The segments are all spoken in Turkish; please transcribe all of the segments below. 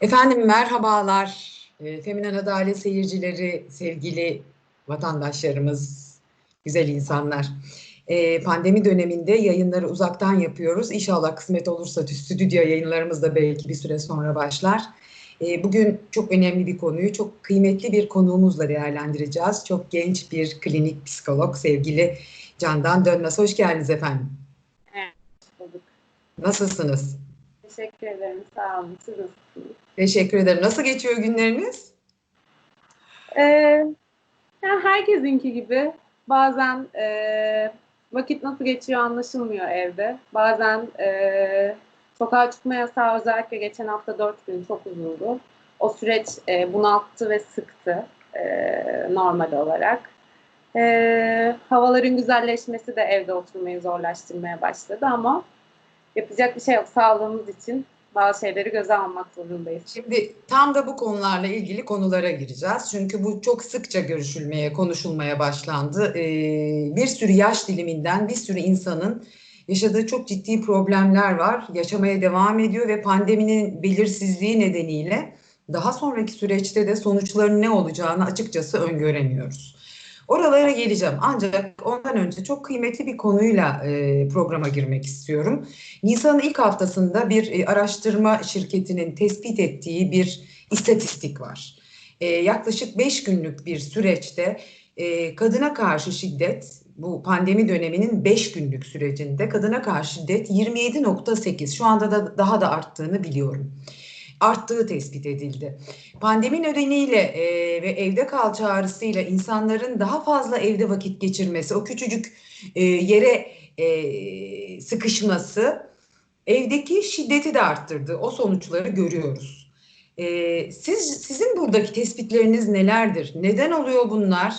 Efendim merhabalar. E, Feminen Adalet seyircileri, sevgili vatandaşlarımız, güzel insanlar. E, pandemi döneminde yayınları uzaktan yapıyoruz. İnşallah kısmet olursa stüdyo yayınlarımız da belki bir süre sonra başlar. E, bugün çok önemli bir konuyu, çok kıymetli bir konuğumuzla değerlendireceğiz. Çok genç bir klinik psikolog sevgili Candan Dönmez. Hoş geldiniz efendim. Evet. Nasılsınız? Teşekkür ederim. Sağ olun. Siz nasılsınız? Teşekkür ederim. Nasıl geçiyor günleriniz? Ee, yani herkesinki gibi bazen e, vakit nasıl geçiyor anlaşılmıyor evde. Bazen e, sokağa çıkma yasağı özellikle geçen hafta dört gün çok uzundu. O süreç e, bunalttı ve sıktı e, normal olarak. E, havaların güzelleşmesi de evde oturmayı zorlaştırmaya başladı ama yapacak bir şey yok. Sağlığımız için bazı şeyleri göze almak zorundayız. Şimdi tam da bu konularla ilgili konulara gireceğiz. Çünkü bu çok sıkça görüşülmeye, konuşulmaya başlandı. Ee, bir sürü yaş diliminden bir sürü insanın yaşadığı çok ciddi problemler var. Yaşamaya devam ediyor ve pandeminin belirsizliği nedeniyle daha sonraki süreçte de sonuçların ne olacağını açıkçası öngöremiyoruz. Oralara geleceğim. Ancak ondan önce çok kıymetli bir konuyla e, programa girmek istiyorum. Nisan'ın ilk haftasında bir e, araştırma şirketinin tespit ettiği bir istatistik var. E, yaklaşık 5 günlük bir süreçte e, kadına karşı şiddet bu pandemi döneminin 5 günlük sürecinde kadına karşı şiddet 27.8 şu anda da daha da arttığını biliyorum arttığı tespit edildi. Pandemi nedeniyle e, ve evde kal çağrısıyla insanların daha fazla evde vakit geçirmesi, o küçücük e, yere e, sıkışması evdeki şiddeti de arttırdı. O sonuçları görüyoruz. E, siz sizin buradaki tespitleriniz nelerdir? Neden oluyor bunlar?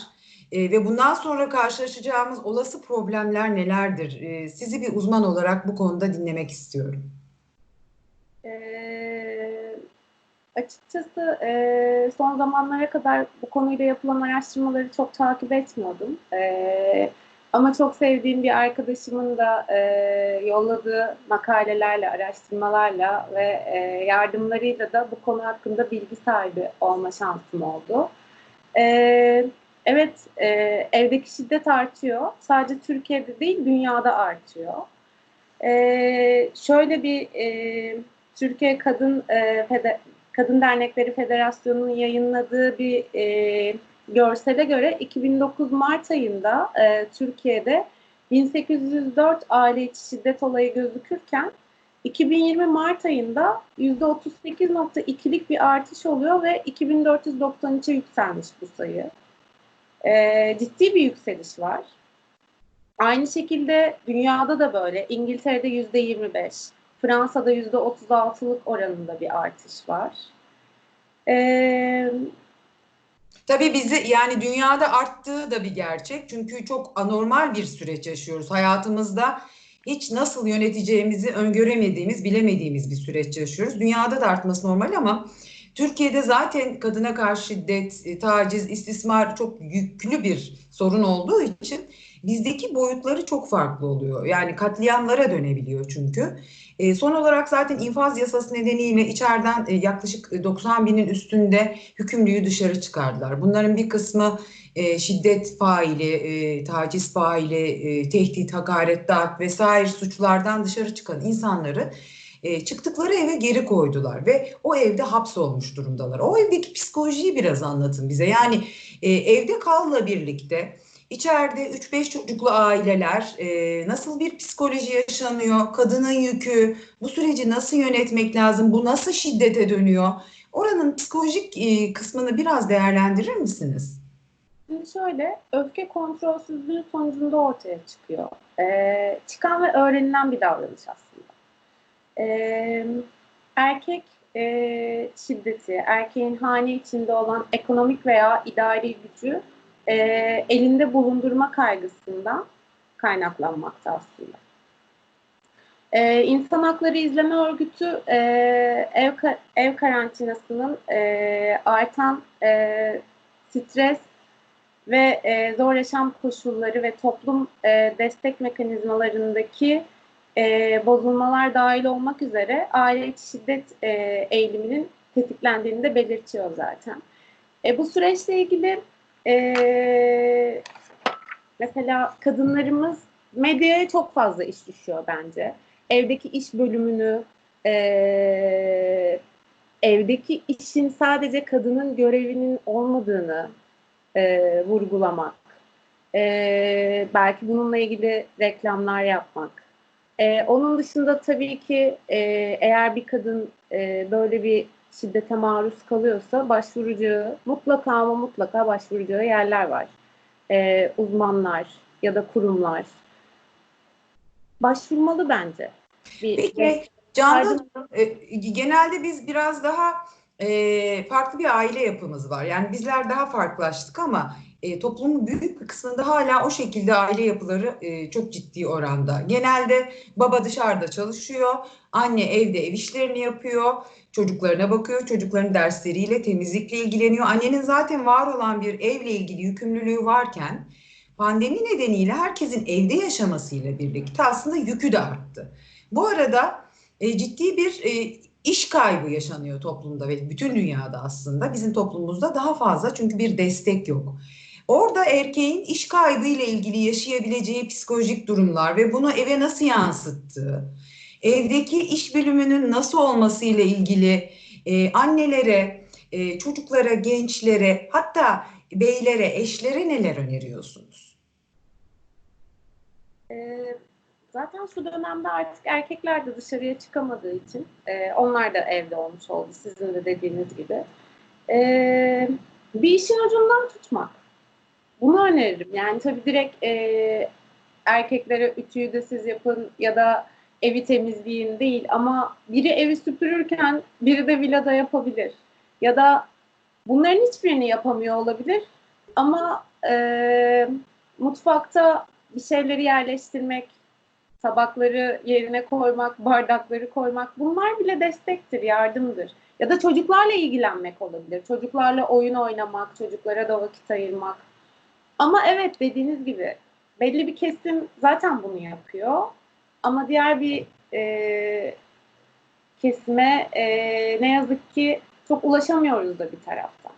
E, ve bundan sonra karşılaşacağımız olası problemler nelerdir? E, sizi bir uzman olarak bu konuda dinlemek istiyorum. Ee, açıkçası e, son zamanlara kadar bu konuyla yapılan araştırmaları çok takip etmiyordum. E, ama çok sevdiğim bir arkadaşımın da e, yolladığı makalelerle, araştırmalarla ve e, yardımlarıyla da bu konu hakkında bilgi sahibi olma şansım oldu. E, evet, e, evdeki şiddet artıyor. Sadece Türkiye'de değil, dünyada artıyor. E, şöyle bir e, Türkiye Kadın e, Feder Kadın Dernekleri Federasyonu'nun yayınladığı bir e, görsele göre 2009 Mart ayında e, Türkiye'de 1804 aile içi şiddet olayı gözükürken 2020 Mart ayında %38.2'lik bir artış oluyor ve 2493'e yükselmiş bu sayı. E, ciddi bir yükseliş var. Aynı şekilde dünyada da böyle. İngiltere'de %25, Fransa'da %36'lık oranında bir artış var. Ee, Tabii bizi yani dünyada arttığı da bir gerçek. Çünkü çok anormal bir süreç yaşıyoruz. Hayatımızda hiç nasıl yöneteceğimizi öngöremediğimiz, bilemediğimiz bir süreç yaşıyoruz. Dünyada da artması normal ama Türkiye'de zaten kadına karşı şiddet, e, taciz, istismar çok yüklü bir sorun olduğu için bizdeki boyutları çok farklı oluyor. Yani katliamlara dönebiliyor çünkü. E, son olarak zaten infaz yasası nedeniyle içeriden e, yaklaşık 90 binin üstünde hükümlüyü dışarı çıkardılar. Bunların bir kısmı e, şiddet faili, e, taciz faili, e, tehdit, hakaret, darp vesaire suçlardan dışarı çıkan insanları e, çıktıkları eve geri koydular ve o evde hapsolmuş durumdalar. O evdeki psikolojiyi biraz anlatın bize. Yani e, evde kalla birlikte İçeride 3-5 çocuklu aileler e, nasıl bir psikoloji yaşanıyor? Kadının yükü, bu süreci nasıl yönetmek lazım? Bu nasıl şiddete dönüyor? Oranın psikolojik e, kısmını biraz değerlendirir misiniz? Şimdi şöyle, öfke kontrolsüzlüğü sonucunda ortaya çıkıyor. Ee, çıkan ve öğrenilen bir davranış aslında. Ee, erkek e, şiddeti, erkeğin hane içinde olan ekonomik veya idari gücü e, elinde bulundurma kaygısından kaynaklanmakta aslında. Ee, İnsan Hakları İzleme Örgütü e, ev, ev karantinasının e, artan e, stres ve e, zor yaşam koşulları ve toplum e, destek mekanizmalarındaki e, bozulmalar dahil olmak üzere aile içi şiddet e, eğiliminin tetiklendiğini de belirtiyor zaten. E, bu süreçle ilgili e, mesela kadınlarımız medyaya çok fazla iş düşüyor bence. Evdeki iş bölümünü, e, evdeki işin sadece kadının görevinin olmadığını e, vurgulamak, e, belki bununla ilgili reklamlar yapmak. E, onun dışında tabii ki e, eğer bir kadın e, böyle bir şiddete maruz kalıyorsa başvuracağı mutlaka ama mutlaka başvuracağı yerler var. E, uzmanlar ya da kurumlar. Başvurmalı bence. Bir, Peki Candan e, genelde biz biraz daha e, farklı bir aile yapımız var. Yani bizler daha farklılaştık ama e, toplumun büyük bir kısmında hala o şekilde aile yapıları e, çok ciddi oranda. Genelde baba dışarıda çalışıyor, anne evde ev işlerini yapıyor, çocuklarına bakıyor, çocukların dersleriyle, temizlikle ilgileniyor. Annenin zaten var olan bir evle ilgili yükümlülüğü varken pandemi nedeniyle herkesin evde yaşamasıyla birlikte aslında yükü de arttı. Bu arada e, ciddi bir e, iş kaybı yaşanıyor toplumda ve bütün dünyada aslında. Bizim toplumumuzda daha fazla çünkü bir destek yok. Orada erkeğin iş kaybı ile ilgili yaşayabileceği psikolojik durumlar ve bunu eve nasıl yansıttığı, evdeki iş bölümünün nasıl olması ile ilgili e, annelere, e, çocuklara, gençlere, hatta beylere, eşlere neler öneriyorsunuz? Ee, zaten şu dönemde artık erkekler de dışarıya çıkamadığı için e, onlar da evde olmuş oldu sizin de dediğiniz gibi. Ee, bir işin ucundan tutmak. Bunu öneririm. Yani tabii direkt e, erkeklere ütüyü de siz yapın ya da evi temizleyin değil ama biri evi süpürürken biri de villada yapabilir. Ya da bunların hiçbirini yapamıyor olabilir ama e, mutfakta bir şeyleri yerleştirmek, tabakları yerine koymak, bardakları koymak bunlar bile destektir, yardımdır. Ya da çocuklarla ilgilenmek olabilir. Çocuklarla oyun oynamak, çocuklara da vakit ayırmak. Ama evet dediğiniz gibi belli bir kesim zaten bunu yapıyor. Ama diğer bir e, kesime e, ne yazık ki çok ulaşamıyoruz da bir taraftan.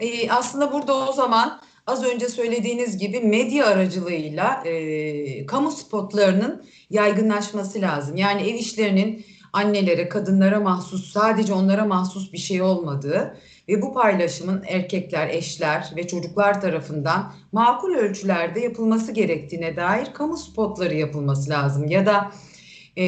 E, aslında burada o zaman az önce söylediğiniz gibi medya aracılığıyla e, kamu spotlarının yaygınlaşması lazım. Yani ev işlerinin annelere, kadınlara mahsus, sadece onlara mahsus bir şey olmadığı ve bu paylaşımın erkekler, eşler ve çocuklar tarafından makul ölçülerde yapılması gerektiğine dair kamu spotları yapılması lazım. Ya da e,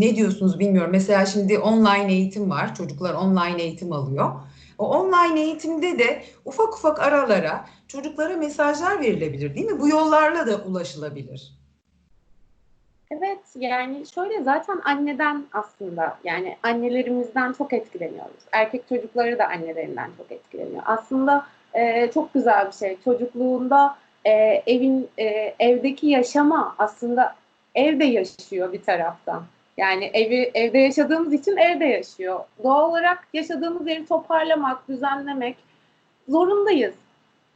ne diyorsunuz bilmiyorum. Mesela şimdi online eğitim var. Çocuklar online eğitim alıyor. O online eğitimde de ufak ufak aralara çocuklara mesajlar verilebilir değil mi? Bu yollarla da ulaşılabilir. Evet yani şöyle zaten anneden aslında yani annelerimizden çok etkileniyoruz. Erkek çocukları da annelerinden çok etkileniyor. Aslında e, çok güzel bir şey. Çocukluğunda e, evin e, evdeki yaşama aslında evde yaşıyor bir taraftan. Yani evi evde yaşadığımız için evde yaşıyor. Doğal olarak yaşadığımız yeri toparlamak, düzenlemek zorundayız.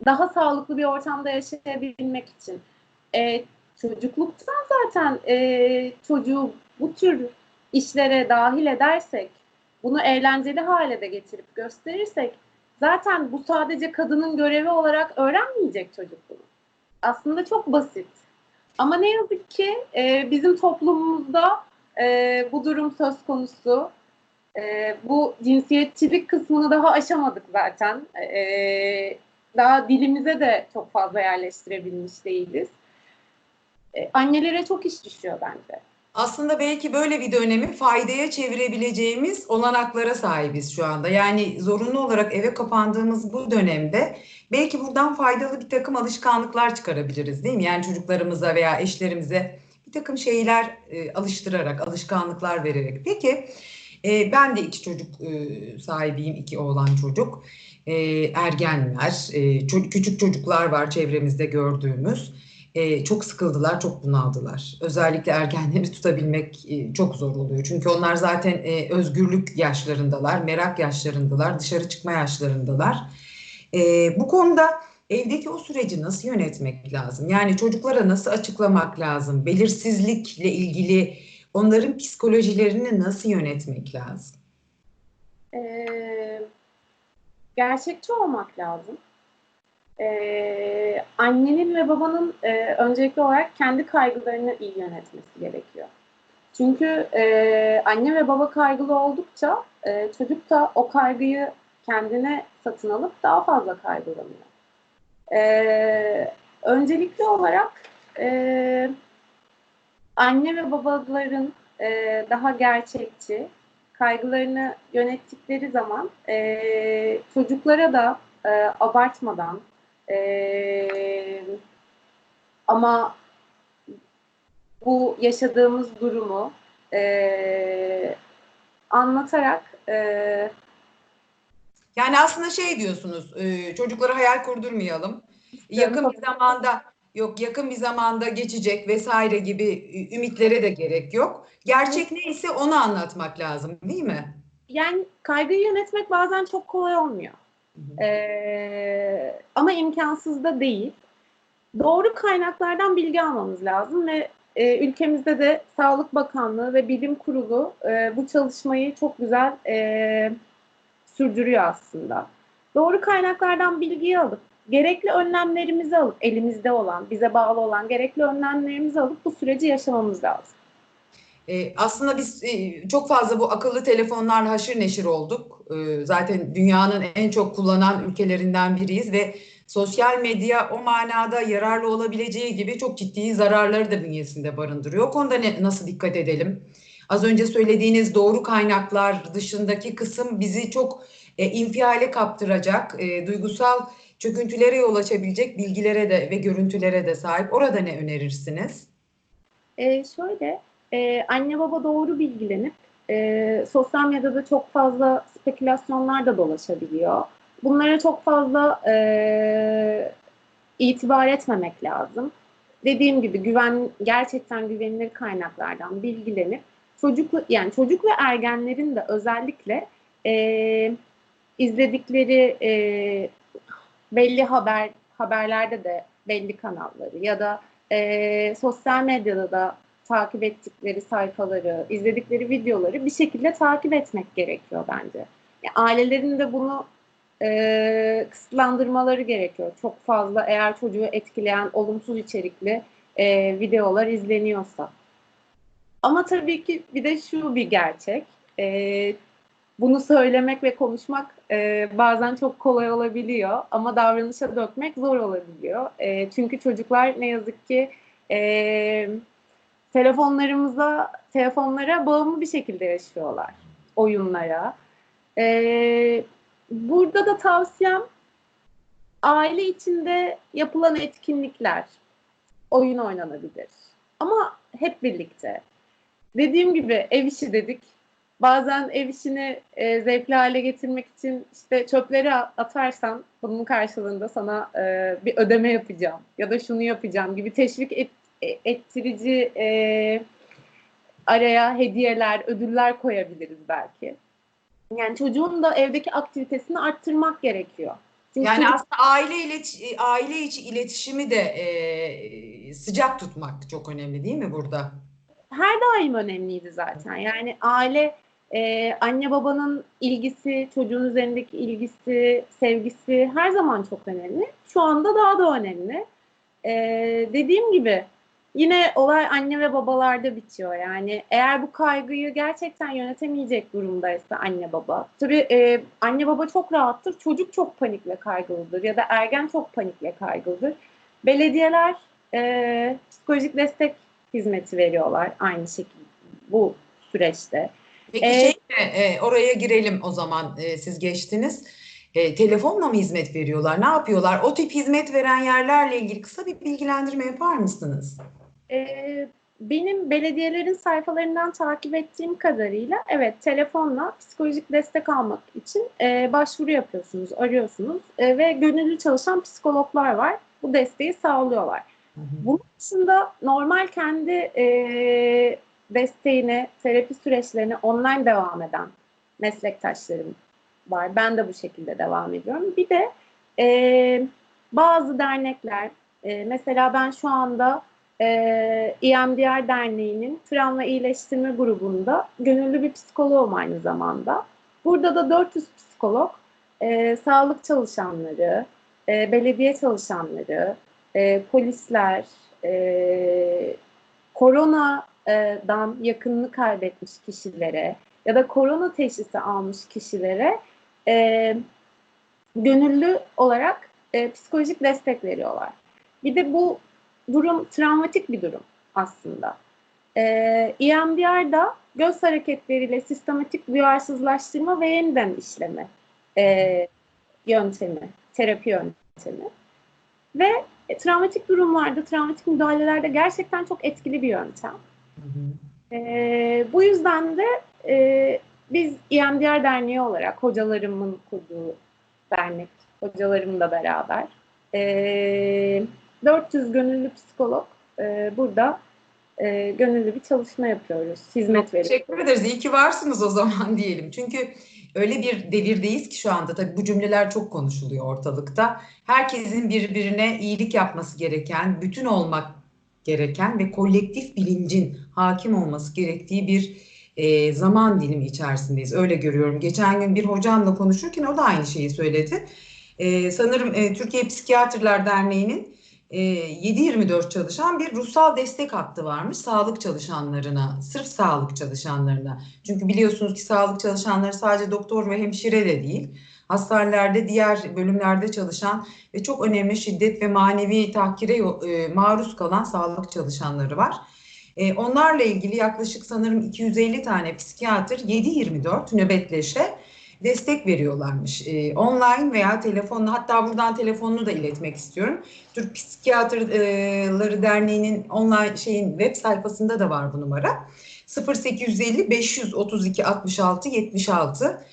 Daha sağlıklı bir ortamda yaşayabilmek için. E, çocukluktan zaten e, çocuğu bu tür işlere dahil edersek, bunu eğlenceli hale de getirip gösterirsek, zaten bu sadece kadının görevi olarak öğrenmeyecek çocuk bunu. Aslında çok basit. Ama ne yazık ki e, bizim toplumumuzda e, bu durum söz konusu. E, bu cinsiyetçilik kısmını daha aşamadık zaten. E, daha dilimize de çok fazla yerleştirebilmiş değiliz. E, annelere çok iş düşüyor bence. Aslında belki böyle bir dönemi faydaya çevirebileceğimiz olanaklara sahibiz şu anda. Yani zorunlu olarak eve kapandığımız bu dönemde belki buradan faydalı bir takım alışkanlıklar çıkarabiliriz değil mi? Yani çocuklarımıza veya eşlerimize bir takım şeyler e, alıştırarak, alışkanlıklar vererek. Peki e, ben de iki çocuk e, sahibiyim, iki oğlan çocuk. E, ergenler, e, çocuk, küçük çocuklar var çevremizde gördüğümüz e, çok sıkıldılar, çok bunaldılar. Özellikle ergenleri tutabilmek e, çok zor oluyor. Çünkü onlar zaten e, özgürlük yaşlarındalar, merak yaşlarındalar, dışarı çıkma yaşlarındalar. E, bu konuda evdeki o süreci nasıl yönetmek lazım? Yani çocuklara nasıl açıklamak lazım? Belirsizlikle ilgili onların psikolojilerini nasıl yönetmek lazım? Ee, gerçekçi olmak lazım. Ee, annenin ve babanın e, öncelikli olarak kendi kaygılarını iyi yönetmesi gerekiyor. Çünkü e, anne ve baba kaygılı oldukça e, çocuk da o kaygıyı kendine satın alıp daha fazla kaygılanıyor. E, öncelikli olarak e, anne ve babaların e, daha gerçekçi, kaygılarını yönettikleri zaman e, çocuklara da e, abartmadan e, ama bu yaşadığımız durumu e, anlatarak e, Yani aslında şey diyorsunuz, e, çocuklara hayal kurdurmayalım. Yakın bir zamanda yok yakın bir zamanda geçecek vesaire gibi ümitlere de gerek yok. Gerçek neyse onu anlatmak lazım, değil mi? yani kaygıyı yönetmek bazen çok kolay olmuyor. Ee, ama imkansız da değil. Doğru kaynaklardan bilgi almamız lazım ve e, ülkemizde de Sağlık Bakanlığı ve Bilim Kurulu e, bu çalışmayı çok güzel e, sürdürüyor aslında. Doğru kaynaklardan bilgiyi alıp, gerekli önlemlerimizi alıp, elimizde olan, bize bağlı olan gerekli önlemlerimizi alıp bu süreci yaşamamız lazım. E, aslında biz e, çok fazla bu akıllı telefonlarla haşır neşir olduk. E, zaten dünyanın en çok kullanan ülkelerinden biriyiz ve sosyal medya o manada yararlı olabileceği gibi çok ciddi zararları da bünyesinde barındırıyor. O konuda ne, nasıl dikkat edelim? Az önce söylediğiniz doğru kaynaklar dışındaki kısım bizi çok e, infiale kaptıracak, e, duygusal çöküntülere yol açabilecek bilgilere de ve görüntülere de sahip. Orada ne önerirsiniz? E, şöyle, e, anne baba doğru bilgilenip e, sosyal medyada çok fazla spekülasyonlar da dolaşabiliyor. Bunlara çok fazla e, itibar etmemek lazım. Dediğim gibi güven gerçekten güvenilir kaynaklardan bilgilenip çocuk yani çocuk ve ergenlerin de özellikle e, izledikleri e, belli haber haberlerde de belli kanalları ya da e, sosyal medyada da takip ettikleri sayfaları, izledikleri videoları bir şekilde takip etmek gerekiyor bence. Yani ailelerin de bunu e, kısıtlandırmaları gerekiyor. Çok fazla eğer çocuğu etkileyen olumsuz içerikli e, videolar izleniyorsa. Ama tabii ki bir de şu bir gerçek. E, bunu söylemek ve konuşmak e, bazen çok kolay olabiliyor ama davranışa dökmek zor olabiliyor. E, çünkü çocuklar ne yazık ki e, telefonlarımıza, telefonlara bağımlı bir şekilde yaşıyorlar. Oyunlara. Ee, burada da tavsiyem aile içinde yapılan etkinlikler. Oyun oynanabilir. Ama hep birlikte. Dediğim gibi ev işi dedik. Bazen ev işini e, zevkli hale getirmek için işte çöpleri atarsan bunun karşılığında sana e, bir ödeme yapacağım ya da şunu yapacağım gibi teşvik et, ettirici e, araya hediyeler, ödüller koyabiliriz belki. Yani çocuğun da evdeki aktivitesini arttırmak gerekiyor. Çünkü yani çocuk... aslında aile ile aile içi iletişimi de e, sıcak tutmak çok önemli değil mi burada? Her daim önemliydi zaten. Yani aile e, anne babanın ilgisi, çocuğun üzerindeki ilgisi, sevgisi her zaman çok önemli. Şu anda daha da önemli. E, dediğim gibi yine olay anne ve babalarda bitiyor. Yani eğer bu kaygıyı gerçekten yönetemeyecek durumdaysa anne baba. Tabii e, anne baba çok rahattır. Çocuk çok panik ve kaygılıdır ya da ergen çok panik ve kaygılıdır. Belediyeler e, psikolojik destek hizmeti veriyorlar aynı şekilde bu süreçte. Peki ee, şey mi, e, oraya girelim o zaman e, siz geçtiniz. E, telefonla mı hizmet veriyorlar? Ne yapıyorlar? O tip hizmet veren yerlerle ilgili kısa bir bilgilendirme yapar mısınız? Ee, benim belediyelerin sayfalarından takip ettiğim kadarıyla evet telefonla psikolojik destek almak için e, başvuru yapıyorsunuz, arıyorsunuz e, ve gönüllü çalışan psikologlar var. Bu desteği sağlıyorlar. Hı hı. Bunun dışında normal kendi e, desteğine, terapi süreçlerine online devam eden meslektaşlarım var. Ben de bu şekilde devam ediyorum. Bir de e, bazı dernekler, e, mesela ben şu anda e, EMDR Derneği'nin travma iyileştirme grubunda gönüllü bir psikoloğum aynı zamanda. Burada da 400 psikolog, e, sağlık çalışanları, e, belediye çalışanları, e, polisler, e, koronadan yakınını kaybetmiş kişilere ya da korona teşhisi almış kişilere e, gönüllü olarak e, psikolojik destek veriyorlar. Bir de bu durum travmatik bir durum aslında. E, EMDR'da göz hareketleriyle sistematik duyarsızlaştırma ve yeniden işleme e, yöntemi, terapi yöntemi. Ve e, travmatik durumlarda, travmatik müdahalelerde gerçekten çok etkili bir yöntem. Hı hı. E, bu yüzden de e, biz EMDR Derneği olarak hocalarımın kurduğu dernek, hocalarımla beraber e, 400 gönüllü psikolog e, burada e, gönüllü bir çalışma yapıyoruz. Hizmet Çok veriyoruz. teşekkür ederiz. İyi ki varsınız o zaman diyelim. Çünkü öyle bir devirdeyiz ki şu anda tabii bu cümleler çok konuşuluyor ortalıkta. Herkesin birbirine iyilik yapması gereken, bütün olmak gereken ve kolektif bilincin hakim olması gerektiği bir e, zaman dilimi içerisindeyiz. Öyle görüyorum. Geçen gün bir hocamla konuşurken o da aynı şeyi söyledi. E, sanırım e, Türkiye Psikiyatrlar Derneği'nin 7-24 çalışan bir ruhsal destek hattı varmış sağlık çalışanlarına, sırf sağlık çalışanlarına. Çünkü biliyorsunuz ki sağlık çalışanları sadece doktor ve hemşire de değil, hastanelerde, diğer bölümlerde çalışan ve çok önemli şiddet ve manevi tahkire e, maruz kalan sağlık çalışanları var. E, onlarla ilgili yaklaşık sanırım 250 tane psikiyatr 7-24 nöbetleşe destek veriyorlarmış. E, online veya telefonla hatta buradan telefonunu da iletmek istiyorum. Türk Psikiyatrları Derneği'nin online şeyin web sayfasında da var bu numara. 0850 532 66 76.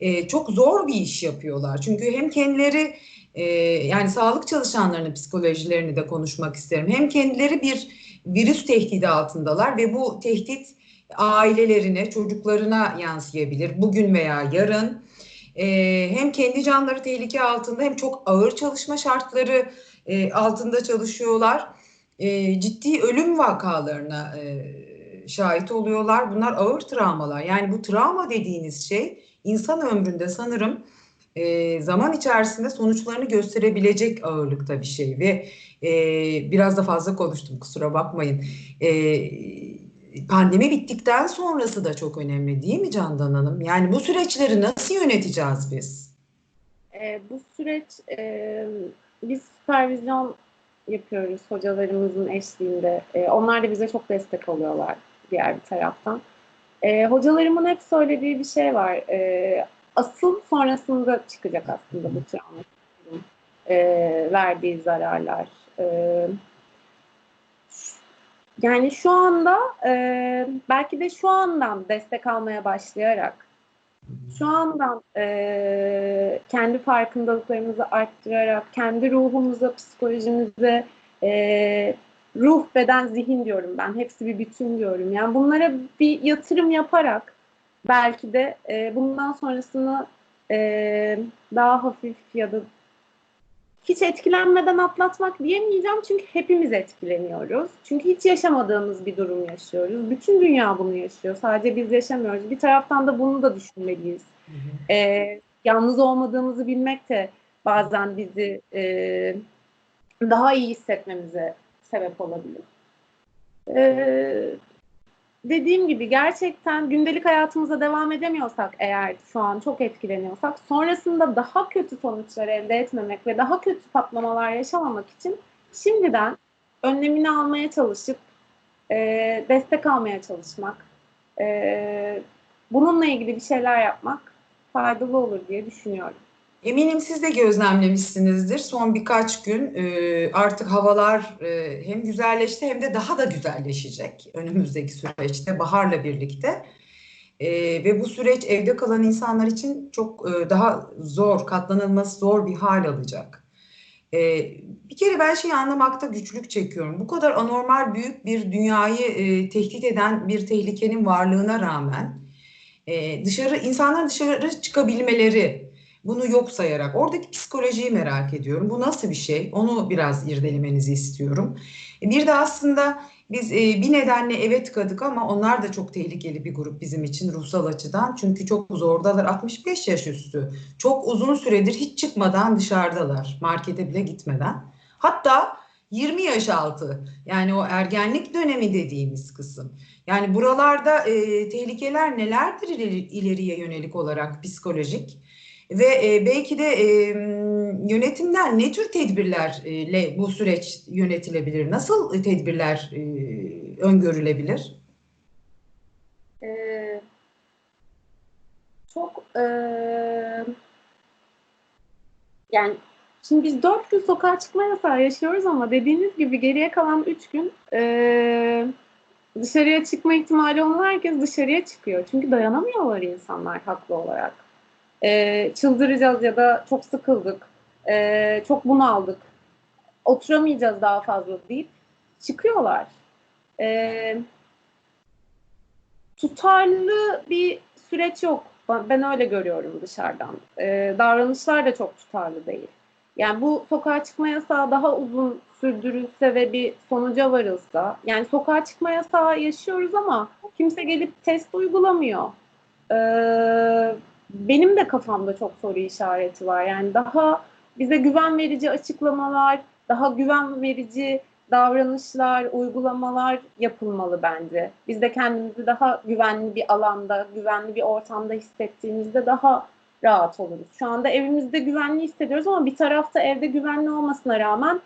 Ee, çok zor bir iş yapıyorlar. Çünkü hem kendileri e, yani sağlık çalışanlarının psikolojilerini de konuşmak isterim. Hem kendileri bir virüs tehdidi altındalar ve bu tehdit ailelerine, çocuklarına yansıyabilir bugün veya yarın. Ee, hem kendi canları tehlike altında hem çok ağır çalışma şartları e, altında çalışıyorlar. E, ciddi ölüm vakalarına e, şahit oluyorlar. Bunlar ağır travmalar. Yani bu travma dediğiniz şey insan ömründe sanırım e, zaman içerisinde sonuçlarını gösterebilecek ağırlıkta bir şey ve e, biraz da fazla konuştum kusura bakmayın. E, pandemi bittikten sonrası da çok önemli değil mi Candan Hanım? Yani bu süreçleri nasıl yöneteceğiz biz? E, bu süreç e, biz süpervizyon yapıyoruz hocalarımızın eşliğinde. E, onlar da bize çok destek oluyorlar diğer bir taraftan. E, hocalarımın hep söylediği bir şey var. E, asıl sonrasında çıkacak aslında bu durum. E, verdiği zararlar. E, yani şu anda e, belki de şu andan destek almaya başlayarak şu andan e, kendi farkındalıklarımızı arttırarak, kendi ruhumuza, psikolojimize, e, ruh, beden, zihin diyorum ben. Hepsi bir bütün diyorum. Yani bunlara bir yatırım yaparak belki de e, bundan sonrasını e, daha hafif ya da hiç etkilenmeden atlatmak diyemeyeceğim çünkü hepimiz etkileniyoruz. Çünkü hiç yaşamadığımız bir durum yaşıyoruz. Bütün dünya bunu yaşıyor. Sadece biz yaşamıyoruz. Bir taraftan da bunu da düşünmeliyiz. Ee, yalnız olmadığımızı bilmek de bazen bizi e, daha iyi hissetmemize sebep olabilir. Ee, dediğim gibi gerçekten gündelik hayatımıza devam edemiyorsak eğer şu an çok etkileniyorsak sonrasında daha kötü sonuçlar elde etmemek ve daha kötü patlamalar yaşamamak için şimdiden önlemini almaya çalışıp e, destek almaya çalışmak e, bununla ilgili bir şeyler yapmak faydalı olur diye düşünüyorum. Eminim siz de gözlemlemişsinizdir. Son birkaç gün e, artık havalar e, hem güzelleşti hem de daha da güzelleşecek önümüzdeki süreçte baharla birlikte. E, ve bu süreç evde kalan insanlar için çok daha zor, katlanılması zor bir hal alacak. Bir kere ben şeyi anlamakta güçlük çekiyorum. Bu kadar anormal büyük bir dünyayı tehdit eden bir tehlikenin varlığına rağmen dışarı insanların dışarı çıkabilmeleri bunu yok sayarak oradaki psikolojiyi merak ediyorum. Bu nasıl bir şey? Onu biraz irdelemenizi istiyorum. Bir de aslında Biz e, bir nedenle eve tıkadık ama onlar da çok tehlikeli bir grup bizim için ruhsal açıdan. Çünkü çok zordalar 65 yaş üstü. Çok uzun süredir hiç çıkmadan dışarıdalar. Markete bile gitmeden. Hatta 20 yaş altı yani o ergenlik dönemi dediğimiz kısım. Yani buralarda e, tehlikeler nelerdir ileri, ileriye yönelik olarak psikolojik ve e, belki de e, yönetimden ne tür tedbirlerle bu süreç yönetilebilir? Nasıl tedbirler e, öngörülebilir? Çok e, yani şimdi biz dört gün sokağa çıkma yasağı yaşıyoruz ama dediğiniz gibi geriye kalan üç gün e, dışarıya çıkma ihtimali olan herkes dışarıya çıkıyor. Çünkü dayanamıyorlar insanlar haklı olarak. E, çıldıracağız ya da çok sıkıldık, e, çok bunaldık, oturamayacağız daha fazla deyip çıkıyorlar. E, tutarlı bir süreç yok. Ben öyle görüyorum dışarıdan. E, davranışlar da çok tutarlı değil. Yani bu sokağa çıkma yasağı daha uzun sürdürülse ve bir sonuca varılsa, yani sokağa çıkma yasağı yaşıyoruz ama kimse gelip test uygulamıyor. Ee, benim de kafamda çok soru işareti var. Yani daha bize güven verici açıklamalar, daha güven verici davranışlar, uygulamalar yapılmalı bence. Biz de kendimizi daha güvenli bir alanda, güvenli bir ortamda hissettiğimizde daha rahat oluruz. Şu anda evimizde güvenli hissediyoruz ama bir tarafta evde güvenli olmasına rağmen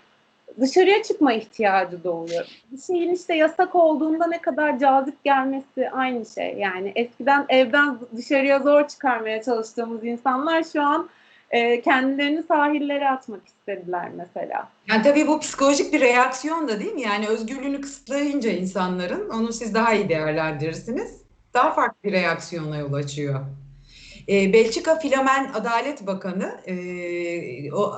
dışarıya çıkma ihtiyacı doğuyor. Bir şeyin işte yasak olduğunda ne kadar cazip gelmesi aynı şey. Yani eskiden evden dışarıya zor çıkarmaya çalıştığımız insanlar şu an e, kendilerini sahillere atmak istediler mesela. Yani tabii bu psikolojik bir reaksiyon da değil mi? Yani özgürlüğünü kısıtlayınca insanların onu siz daha iyi değerlendirirsiniz. Daha farklı bir reaksiyona yol açıyor. E, Belçika Filamen Adalet Bakanı e, o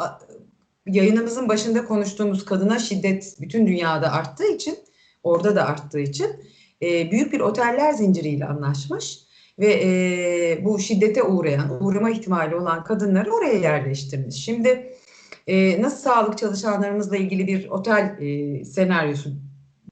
yayınımızın başında konuştuğumuz kadına şiddet bütün dünyada arttığı için orada da arttığı için e, büyük bir oteller zinciriyle anlaşmış ve e, bu şiddete uğrayan, uğrama ihtimali olan kadınları oraya yerleştirmiş. Şimdi e, nasıl sağlık çalışanlarımızla ilgili bir otel e, senaryosu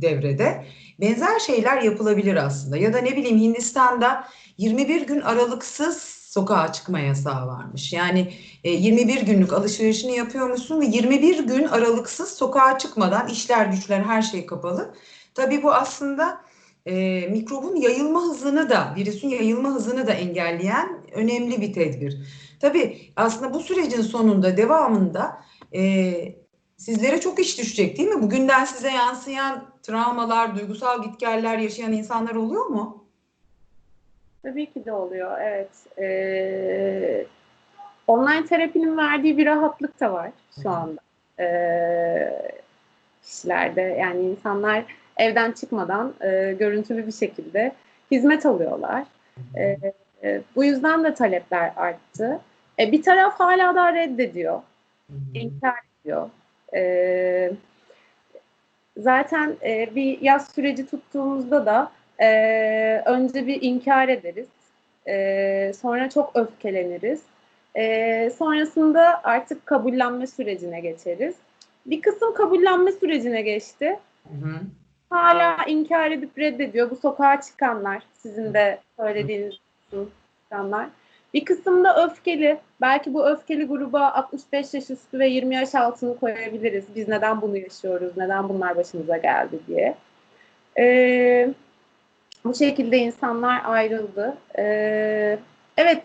devrede benzer şeyler yapılabilir aslında. Ya da ne bileyim Hindistan'da 21 gün aralıksız sokağa çıkma yasağı varmış. Yani e, 21 günlük alışverişini yapıyormuşsun ve 21 gün aralıksız sokağa çıkmadan işler güçler her şey kapalı. Tabii bu aslında e, mikrobun yayılma hızını da, virüsün yayılma hızını da engelleyen önemli bir tedbir. Tabii aslında bu sürecin sonunda, devamında e, sizlere çok iş düşecek değil mi? Bugünden size yansıyan travmalar, duygusal gitgeller yaşayan insanlar oluyor mu? Tabii ki de oluyor, evet. Ee, online terapinin verdiği bir rahatlık da var şu anda. Ee, kişilerde yani insanlar evden çıkmadan e, görüntülü bir şekilde hizmet alıyorlar. E, e, bu yüzden de talepler arttı. E, bir taraf hala daha reddediyor, inkar ediyor. E, zaten e, bir yaz süreci tuttuğumuzda da e, önce bir inkar ederiz. E, sonra çok öfkeleniriz. E, sonrasında artık kabullenme sürecine geçeriz. Bir kısım kabullenme sürecine geçti. Hı hı. Hala inkar edip reddediyor. Bu sokağa çıkanlar, sizin de söylediğiniz insanlar. Bir kısım da öfkeli. Belki bu öfkeli gruba 65 yaş üstü ve 20 yaş altını koyabiliriz. Biz neden bunu yaşıyoruz, neden bunlar başımıza geldi diye. Ee, bu şekilde insanlar ayrıldı. Ee, evet,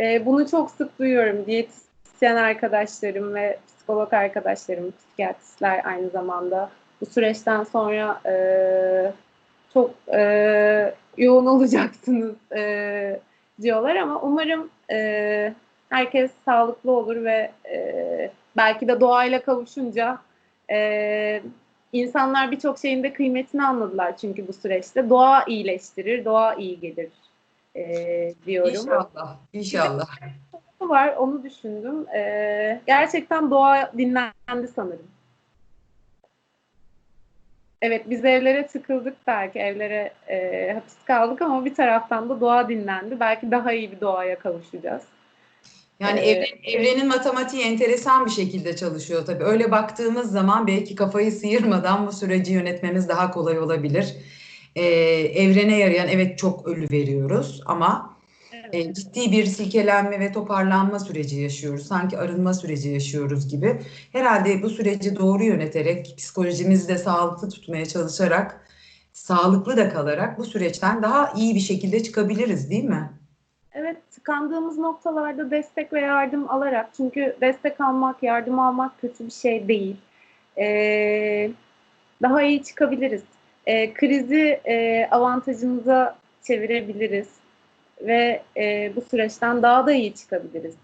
e, bunu çok sık duyuyorum. Diyetisyen arkadaşlarım ve psikolog arkadaşlarım, psikiyatristler aynı zamanda bu süreçten sonra e, çok e, yoğun olacaksınız e, diyorlar ama umarım e, herkes sağlıklı olur ve e, belki de doğayla kavuşunca e, insanlar birçok şeyin de kıymetini anladılar çünkü bu süreçte. Doğa iyileştirir, doğa iyi gelir e, diyorum. İnşallah, inşallah. var, onu düşündüm. E, gerçekten doğa dinlendi sanırım. Evet biz evlere tıkıldık belki evlere e, hapis kaldık ama bir taraftan da doğa dinlendi. Belki daha iyi bir doğaya kavuşacağız. Yani Ee, evren, evrenin matematiği enteresan bir şekilde çalışıyor tabii. Öyle baktığımız zaman belki kafayı sıyırmadan bu süreci yönetmemiz daha kolay olabilir. Ee, evrene yarayan evet çok ölü veriyoruz ama Evet. e, ciddi bir silkelenme ve toparlanma süreci yaşıyoruz. Sanki arınma süreci yaşıyoruz gibi. Herhalde bu süreci doğru yöneterek, psikolojimizi de sağlıklı tutmaya çalışarak, sağlıklı da kalarak bu süreçten daha iyi bir şekilde çıkabiliriz, değil mi? Evet, tıkandığımız noktalarda destek ve yardım alarak, çünkü destek almak, yardım almak kötü bir şey değil. Ee, daha iyi çıkabiliriz. Ee, krizi e, avantajımıza çevirebiliriz ve e, bu süreçten daha da iyi çıkabiliriz.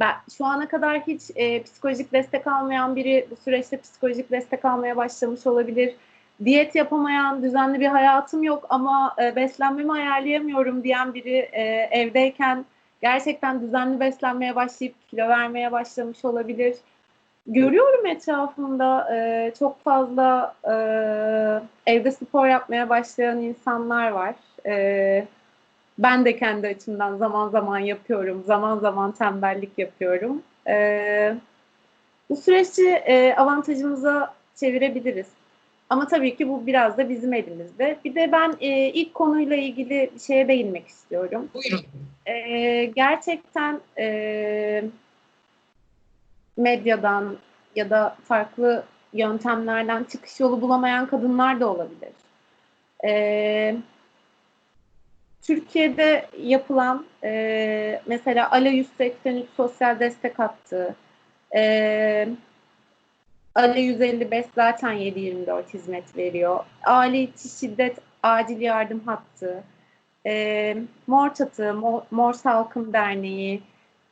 Ben şu ana kadar hiç e, psikolojik destek almayan biri bu süreçte psikolojik destek almaya başlamış olabilir. Diyet yapamayan, düzenli bir hayatım yok ama e, beslenmemi ayarlayamıyorum diyen biri e, evdeyken gerçekten düzenli beslenmeye başlayıp kilo vermeye başlamış olabilir. Görüyorum etrafımda e, çok fazla e, evde spor yapmaya başlayan insanlar var. E, ben de kendi açımdan zaman zaman yapıyorum, zaman zaman tembellik yapıyorum. E, bu süreci e, avantajımıza çevirebiliriz. Ama tabii ki bu biraz da bizim elimizde. Bir de ben e, ilk konuyla ilgili bir şeye değinmek istiyorum. Buyurun. E, gerçekten e, medyadan ya da farklı yöntemlerden çıkış yolu bulamayan kadınlar da olabilir. E, Türkiye'de yapılan e, mesela ALA 183 sosyal destek hattı, e, ALA 155 zaten 7-24 hizmet veriyor. Aile içi şiddet acil yardım hattı, e, Mor Çatı, Mor, Mor Salkım Derneği,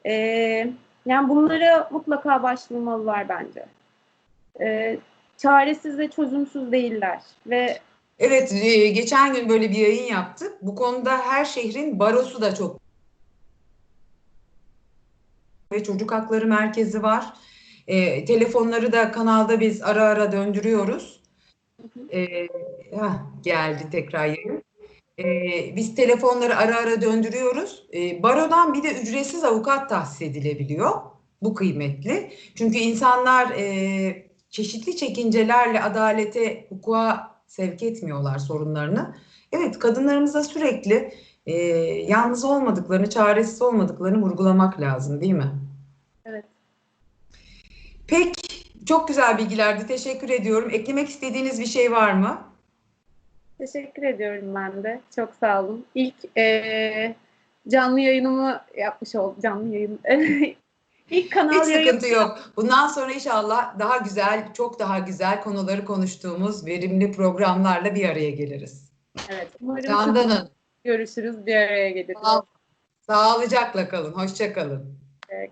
e, yani bunlara mutlaka başvurmalılar bence. E, çaresiz ve çözümsüz değiller ve Evet, e, geçen gün böyle bir yayın yaptık. Bu konuda her şehrin barosu da çok ve çocuk hakları merkezi var. E, telefonları da kanalda biz ara ara döndürüyoruz. E, hah, geldi tekrar yayın. E, biz telefonları ara ara döndürüyoruz. E, barodan bir de ücretsiz avukat tahsis edilebiliyor. Bu kıymetli. Çünkü insanlar e, çeşitli çekincelerle adalete, hukuka sevk etmiyorlar sorunlarını. Evet, kadınlarımıza sürekli e, yalnız olmadıklarını, çaresiz olmadıklarını vurgulamak lazım, değil mi? Peki, çok güzel bilgilerdi. Teşekkür ediyorum. Eklemek istediğiniz bir şey var mı? teşekkür ediyorum ben de. Çok sağ olun. İlk e, canlı yayınımı yapmış oldum. Canlı yayın. İlk kanal Hiç yayın- sıkıntı yok. Bundan sonra inşallah daha güzel, çok daha güzel konuları konuştuğumuz verimli programlarla bir araya geliriz. Evet. Umarım Candan'ın görüşürüz. Bir araya geliriz. Sağ- sağlıcakla kalın, hoşça kalın.